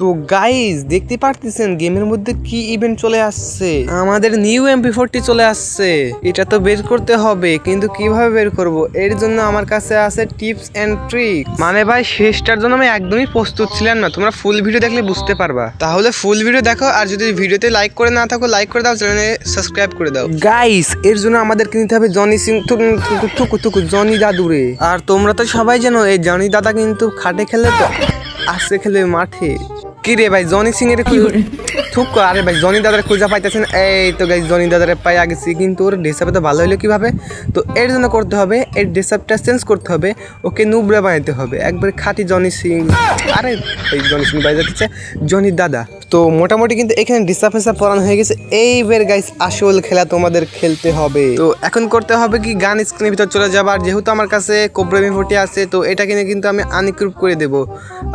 তো গাইজ দেখতে পারতেছেন গেমের মধ্যে কি ইভেন্ট চলে আসছে? আমাদের নিউ এমপি ফোরটি চলে আসছে। এটা তো বের করতে হবে, কিন্তু কীভাবে বের করব? এর জন্য আমার কাছে আছে টিপস এন্ড ট্রিক মানে ভাই, শেষটার জন্য আমি একদমই প্রস্তুত ছিলাম না। তোমরা ফুল ভিডিও দেখলে বুঝতে পারবা। তাহলে ফুল ভিডিও দেখো, আর যদি ভিডিওতে লাইক করে না থাকো লাইক করে দাও চ্যানেলে সাবস্ক্রাইব করে দাও। গাইস এর জন্য আমাদের কিনতে হবে? জনি সিং জনি দাদুরে। আর তোমরা তো সবাই জানো, এই জনি দাদা কিন্তু খাটে খেলে তো আসছে খেলে মাঠে। কি রে ভাই জনি সিং এর থুক আরে ভাই জনি দাদার খুঁজা পাইতেছেন। এই তো গাই জনি দাদার পাই গেছি কিন্তু ওর ড্রেসআপে তো ভালো হইল কীভাবে? তো এর জন্য করতে হবে এর ড্রেসআপটা চেঞ্জ করতে হবে ওকে নুবরা বানাইতে হবে। একবার খাঁটি জনি সিং। আরে এই জনি সিং বাই যাচ্ছে। জনি দাদা। তো মোটামুটি কিন্তু এখানে ডিসাপ ফেসাপ পড়ানো হয়ে গেছে। এইবার গাইস আসল খেলা তোমাদের খেলতে হবে। তো এখন করতে হবে কি, গান স্ক্রিনের ভিতর চলে যাবার। যেহেতু আমার কাছে কোবরামি ফোর্টি আছে, তো এটা কিনে কিন্তু আমি আনইকুইপ করে দেব।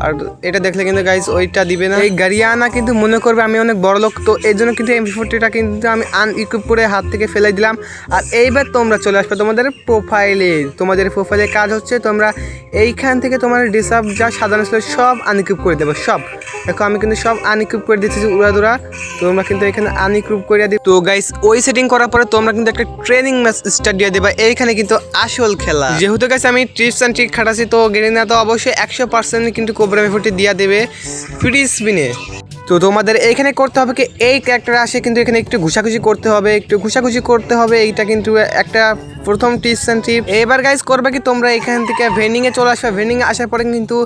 আর এটা দেখলে কিন্তু গাইস ওইটা দিবে না। এই গাড়িয়ানা কিন্তু মনে করবে আমি অনেক বড় লোক, তো এই জন্য কিন্তু এমপি ফোর্টিটা কিন্তু আমি আনইকুইপ করে হাত থেকে ফেলে দিলাম। আর এইবার তোমরা চলে আসবে তোমাদের প্রোফাইলে তোমাদের প্রোফাইলে কাজ হচ্ছে, তোমরা এইখান থেকে তোমার ডিসাপ যা সাধারণ ছিল সব আনইকুইপ করে দেবো, সব। দেখো আমি কিন্তু সব আনইকুইপ করে দিচ্ছি উড়াদুরা তোমরা কিন্তু এখানে আনইকুইপ করে দিই তো গাইস ওই সেটিং করার পরে তোমরা কিন্তু একটা ট্রেনিং ম্যাচ স্টার্ট দিয়ে দেবা। এইখানে কিন্তু আসল খেলা। যেহেতু গাইস আমি ট্রিপস অ্যান্ড ট্রিক খাটাছি তো গেরিনা তো অবশ্যই একশো পার্সেন্ট কিন্তু কোবরা মেফোর্টি দিয়া দেবে ফ্রি স্পিনে তো তোমাদের এইখানে করতে হবে কি, এই ক্যারেক্টার আসে কিন্তু এখানে একটু ঘুষাঘুষি করতে হবে, একটু ঘুষাঘুষি করতে হবে, এইটা কিন্তু একটা প্রথম টিপস অ্যান্ড টিপ এবার গাইজ করবে কি, তোমরা এখান থেকে ভেনিংয়ে চলে আসবে। ভেনিংয়ে আসার পরে কিন্তু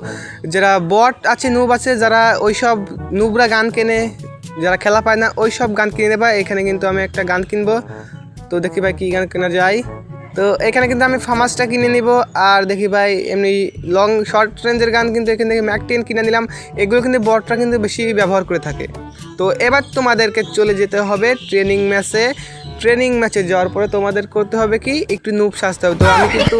যারা বট আছে নুব আছে, যারা ওইসব নুবরা গান কেনে, যারা খেলা পায় না ওই সব গান কিনে নেবা। এখানে কিন্তু আমি একটা গান কিনবো। তো দেখি ভাই কী গান কেনা যায়। তো এখানে কিন্তু আমি ফামাসটা কিনে নিব। আর দেখি ভাই, এমনি লং শর্ট রেঞ্জের গান কিন্তু এখান থেকে ম্যাকটেন কিনে নিলাম। এগুলো কিন্তু বটরা কিন্তু বেশি ব্যবহার করে থাকে। তো এবার তোমাদেরকে চলে যেতে হবে ট্রেনিং ম্যাচে ট্রেনিং ম্যাচে যাওয়ার পরে তোমাদের করতে হবে কি? একটু নুব সাজতে হবে। তো আমি কিন্তু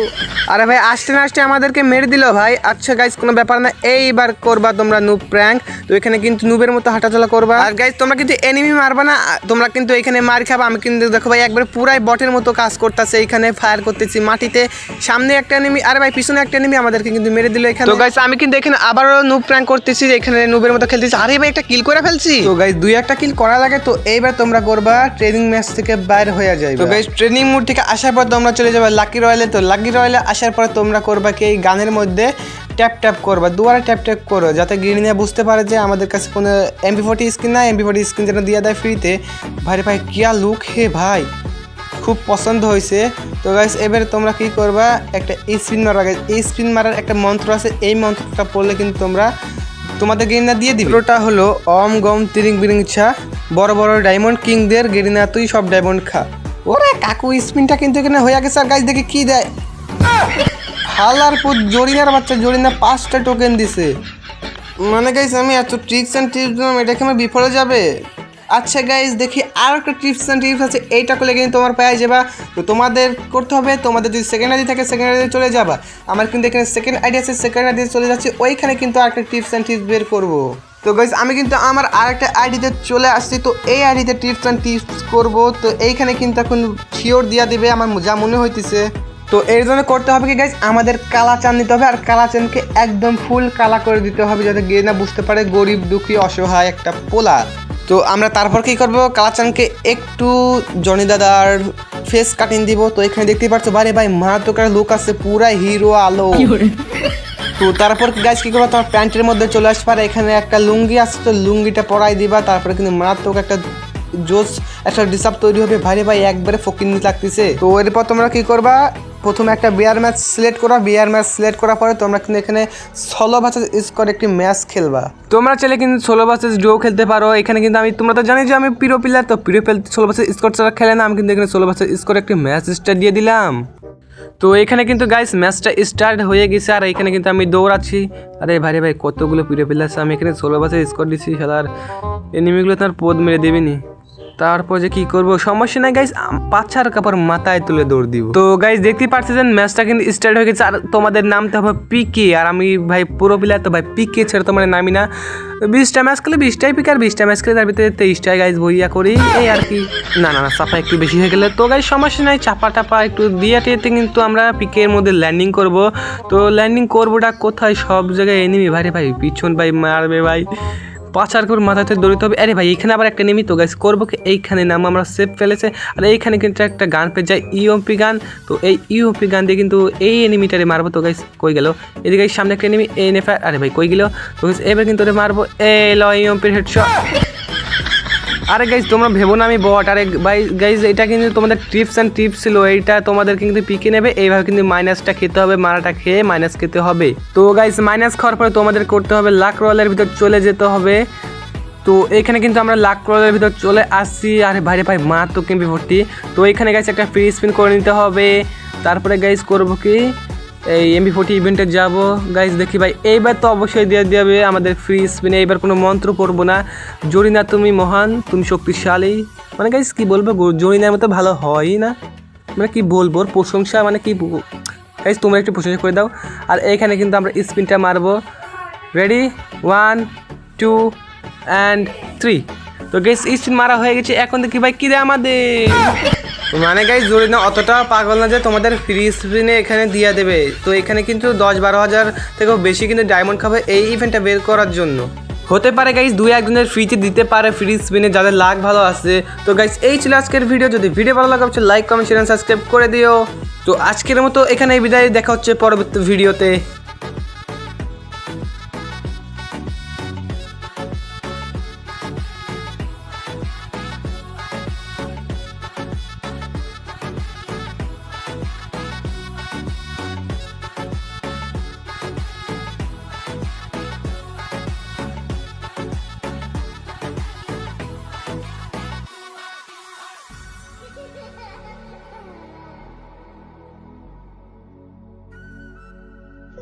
আরে ভাই আসতে না আসতে আমাদেরকে মেরে দিল ভাই। আচ্ছা গাইজ কোনো ব্যাপার না। এইবার করবা তোমরা নুব প্র্যাঙ্ক তো এখানে কিন্তু নুবের মতো হাঁটাচলা করবা। আর গাইজ তোমরা কিন্তু এনিমি মারবা না। তোমরা কিন্তু এখানে মার খাবা। আমি কিন্তু দেখো ভাই একবার পুরাই বটের মতো কাজ করতেছে। এখানে ফায়ার করতেছি মাটিতে। সামনে একটা এনিমি আরে ভাই পিছনে একটা এনিমি আমাদেরকে কিন্তু মেরে দিল এখানে। তো গাইজ আমি কিন্তু এখানে আবারও নুব প্র্যাঙ্ক করতেছি এখানে নুবের মতো খেলতেছি। আরে ভাই একটা কিল করে ফেলছি। তো গাইজ দুই একটা কিল করা লাগে। তো এইবার তোমরা করবা ট্রেনিং ম্যাচ থেকে বাইরে হয়ে যায় তো গাইজ ট্রেনিং মুড থেকে আসার পর তোমরা চলে যাবে লাকি রয়্যালে তো লাকি রয়্যালে আসার পর তোমরা করবা কি এই গানের মধ্যে ট্যাপ ট্যাপ করবা? দুয়ারে ট্যাপ ট্যাপ করো যাতে গিরিনিয়া বুঝতে পারে যে আমাদের কাছে কোনো এমপি ফোর্টি স্ক্রিন না এমপি ফোর্টি স্ক্রিন যেন দিয়ে দেয় ফ্রিতে ভাই ভাই কিয়া লুক হে ভাই! খুব পছন্দ হয়েছে তো গাইস এবারে তোমরা কি করবা? একটা স্পিন মারা গাইস এই স্পিন মারার একটা মন্ত্র আছে এই মন্ত্রটা পড়লে কিন্তু তোমরা তোমাদের গেরিনা দিয়ে দিবে। ওটা হলো অম গম তিরিং বিরিং ছা। বড় বড় ডায়মন্ড কিংদের গেরিনা, তুই সব ডায়মন্ড খা। ওরে কাকু, স্পিনটা কিন্তু এখানে হয়ে গেছে, আর গাইস দেখে কি দেয়। হালার পুত, জরিনার বাচ্চা, জরিনা পাঁচটা টোকেন দিছে। মানে গাইস আমি এত ট্রিক্স অ্যান্ড টিপস দিলাম, এটা কি আমার বিফলে যাবে? আচ্ছা গাইস দেখি আর একটা টিপস অ্যান্ড টিপস আছে, এইটা করলে কিন্তু তোমার পায়ে যাবা। তো তোমাদের করতে হবে, তোমাদের যদি সেকেন্ড আইডি থাকে সেকেন্ড আইডি চলে যাবা। আমার কিন্তু এখানে সেকেন্ড আইডি আছে সেকেন্ড আইডি চলে যাচ্ছে, ওইখানে কিন্তু আরেকটা টিপস অ্যান্ড টিপস বের করব। তো গাইস আমি কিন্তু আমার আরেকটা আইডিতে চলে আসছি। তো এই আইডিতে টিপস অ্যান্ড টিপস করব। তো এইখানে কিন্তু এখন শিওর দিয়া দিবে আমার যা মনে হইতেছে। তো এর জন্য করতে হবে কি গাইজ আমাদের কালা চান নিতে হবে। আর কালা চানকে একদম ফুল কালা করে দিতে হবে যাতে গিয়ে না বুঝতে পারে গরিব, দুঃখী, অসহায় একটা পোলা তো আমরা তারপর কি করব? কালা চানকে একটু জনি দাদার ফেস কাটিং দিব। তো এখানে দেখতেই পাচ্ছ বারে ভাই মারাত্মকার লুক আছে পুরা হিরো আলো। তো তারপর গাছ কি করব? তোমার প্যান্টের মধ্যে চলে আসবে আর এখানে একটা লুঙ্গি আছে, তো লুঙ্গিটা পরাই দিবা। তারপরে কিন্তু মারাত্মক একটা জোস একটা ডিসাপ তৈরি হবে। ভাই ভাই, একবারে ফকির লাগতেছে। তো এরপর তোমরা কি করবা? প্রথমে একটা বিয়ার ম্যাচ সিলেক্ট করা বিয়ার ম্যাচ সিলেক্ট করার পরে তোমরা কিন্তু এখানে ষোলো ভার্সেস স্কোর একটি ম্যাচ খেলবা। তোমরা চাইলে কিন্তু ষোলো ভার্সেস ডো খেলতে পারো। এখানে কিন্তু আমি, তোমরা তো জানি যে আমি প্রিয় প্লেয়ার তো প্রিয় প্লেয়ার ষোলো ভার্সেস স্কোর ছাড়া খেলে না। আমি কিন্তু এখানে ষোলো ভার্সেস স্কোর একটি ম্যাচ স্টার্ট দিয়ে দিলাম। তো এখানে কিন্তু গাইস ম্যাচটা স্টার্ট হয়ে গেছে, আর এখানে কিন্তু আমি দৌড়াচ্ছি। আরে ভাই ভাই, কতগুলো পিড়ে ফেলে আমি এখানে ষোলো বাসে স্কোর দিচ্ছি খেলার এনিমিগুলো তার পদ মেরে দেবেনি। তারপর যে কি করব? সমস্যা নাই গাইস পাছার কাপড় মাথায় তুলে দৌড় দিব। তো গাইস দেখতেই পাচ্ছেন ম্যাচটা কিন্তু স্টার্ট হয়ে গেছে। আর তোমাদের নামতে হবে পিকে আর আমি, ভাই, পুরো প্লেয়ার তো, ভাই পিকে ছেড়ে তোমার নামি না। বিশটা ম্যাচ খেলে বিশটাই পিক আর বিশটা ম্যাচ খেলে তার ভিতরে তেইশটাই গাইস বইয়া করি। এই আর কি। না না না, চাপা একটু বেশি হয়ে গেলে। তো গাইস সমস্যা নাই, চাপা টাপা একটু দিয়ে টিয়েতে কিন্তু আমরা পিকের মধ্যে ল্যান্ডিং করব। তো ল্যান্ডিং করবোটা কোথায়? সব জায়গায় এনিমি ভাই ভাই, পিছন ভাই মারবে ভাই। পাচার করে মাথাতে দৌড়িতে হবে। আরে ভাই, এখানে আবার একটা নেমি তো গাইস করব এইখানে নাম আমরা সেভ ফেলেছে। আর এইখানে কিন্তু একটা গান পেয়ে যায় ইউএমপি গান। তো এই ইউএমপি গান দিয়ে কিন্তু এই এনিমিটারে মারবো তো গাইস কই গেল? এদিকে সামনে একটা এনিমি এনএফআই আরে ভাই, কই গেল? তো এবার কিন্তু ওরে মারবো এ ল ইউএমপির হেডশট আরে গাইজ তোমরা ভেবো না আমি বট। আরে গাইজ এটা কিন্তু তোমাদের টিপস অ্যান্ড টিপস ছিল। এইটা তোমাদের কিন্তু পিকে নেবে। এইভাবে কিন্তু মাইনাসটা খেতে হবে, মারাটা খেয়ে মাইনাস খেতে হবে। তো গাইজ মাইনাস খাওয়ার পরে তোমাদের করতে হবে লাখ রোলের ভিতর চলে যেতে হবে। তো এখানে কিন্তু আমরা লাখ রোলের ভিতর চলে আসছি। আরে ভাই ভাই, মা তো কিনবি ভর্তি। তো এখানে গাইজ একটা ফ্রি স্পিন করে নিতে হবে। তারপরে গাইজ করব কি? এই এমবি ফোর্টি ইভেন্টে যাব। গাইজ দেখি ভাই, এইবার তো অবশ্যই দিয়ে দেবে আমাদের ফ্রি স্পিনে এইবার কোনো মন্ত্র পড়ব না। জরিনা, তুমি মহান, তুমি শক্তিশালী। মানে গাইজ কি বলব জরিনার মতো ভালো হয়ই না। মানে কি বলব, ওর প্রশংসা মানে কি গাইজ তোমরা একটু প্রশংসা করে দাও। আর এইখানে কিন্তু আমরা স্পিনটা মারবো। Ready one two and three তো গেস স্পিন মারা হয়ে গেছে। এখন দেখি ভাই, কি রে আমাদের? মানে গাইজ জোরে না, অতটা পাগল না যে তোমাদের ফ্রি স্পিনে এখানে দিয়ে দেবে। তো এখানে কিন্তু দশ বারো হাজার থেকেও বেশি কিন্তু ডায়মন্ড খাবে এই ইভেন্টটা বের করার জন্য। হতে পারে গাইজ দুই একজনের ফ্রিতে দিতে পারে ফ্রি স্পিনে যাদের লাখ ভালো আছে। তো গাইজ এই ছিল আজকের ভিডিও যদি ভিডিও ভালো লাগে, অবশ্যই লাইক কমেন্ট শেয়ার সাবস্ক্রাইব করে দিও। তো আজকের মতো এখানে এই বিদায়, দেখা হচ্ছে পরবর্তী ভিডিওতে